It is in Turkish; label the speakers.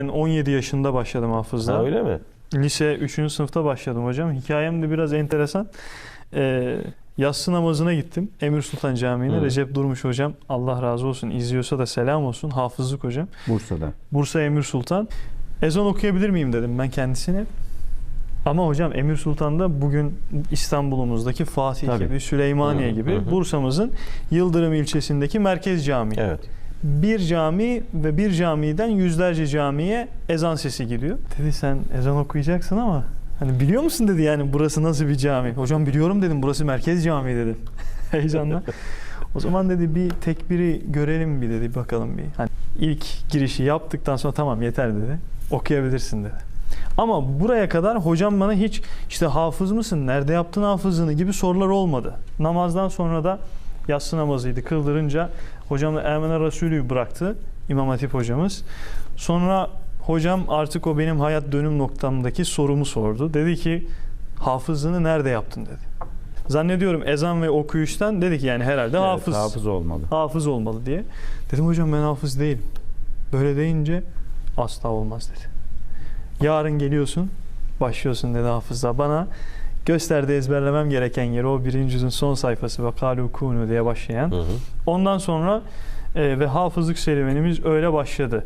Speaker 1: Ben 17 yaşında başladım hafızlığa.
Speaker 2: Ha, öyle mi?
Speaker 1: Lise 3. sınıfta başladım hocam. Hikayem de biraz enteresan. Ee, yatsı namazına gittim. Emir Sultan Camii'ne.
Speaker 2: Hı.
Speaker 1: Recep Durmuş hocam Allah razı olsun. izliyorsa da selam olsun. Hafızlık hocam.
Speaker 3: Bursa'da.
Speaker 1: Bursa Emir Sultan. Ezan okuyabilir miyim dedim ben kendisine. Ama hocam Emir Sultan'da bugün İstanbul'umuzdaki Fatih
Speaker 3: Tabii.
Speaker 1: gibi, Süleymaniye
Speaker 2: Hı hı,
Speaker 1: gibi. Bursa'mızın Yıldırım ilçesindeki merkez cami.
Speaker 2: Evet.
Speaker 1: Bir cami ve bir camiden yüzlerce camiye ezan sesi gidiyor. Dedi sen ezan okuyacaksın ama hani biliyor musun dedi yani burası nasıl bir cami? Hocam biliyorum dedim burası merkez cami dedim. Heyecanla. O zaman dedi bir tekbiri görelim bir dedi bakalım bir. Hani ilk girişi yaptıktan sonra tamam yeter dedi. Okuyabilirsin dedi. Ama buraya kadar hocam bana hiç işte hafız mısın, nerede yaptın hafızlığını gibi sorular olmadı. Namazdan sonra da yatsı namazıydı kıldırınca hocamla Ermene Resulü'yü bıraktı İmam Hatip hocamız. Sonra hocam artık o benim hayat dönüm noktamdaki sorumu sordu. Dedi ki hafızlığını nerede yaptın dedi. Zannediyorum ezan ve okuyuştan dedi ki yani herhalde
Speaker 3: Evet,
Speaker 1: hafız
Speaker 3: hafız olmalı.
Speaker 1: hafız olmalı diye. Dedim hocam ben hafız değilim. Böyle deyince asla olmaz dedi. Yarın geliyorsun, başlıyorsun dedi hafızla. Bana gösterdi ezberlemem gereken yeri o birinci yüzün son sayfası ve kalu kunu diye başlayan.
Speaker 2: Hı hı.
Speaker 1: Ondan sonra e, ve hafızlık serüvenimiz öyle başladı.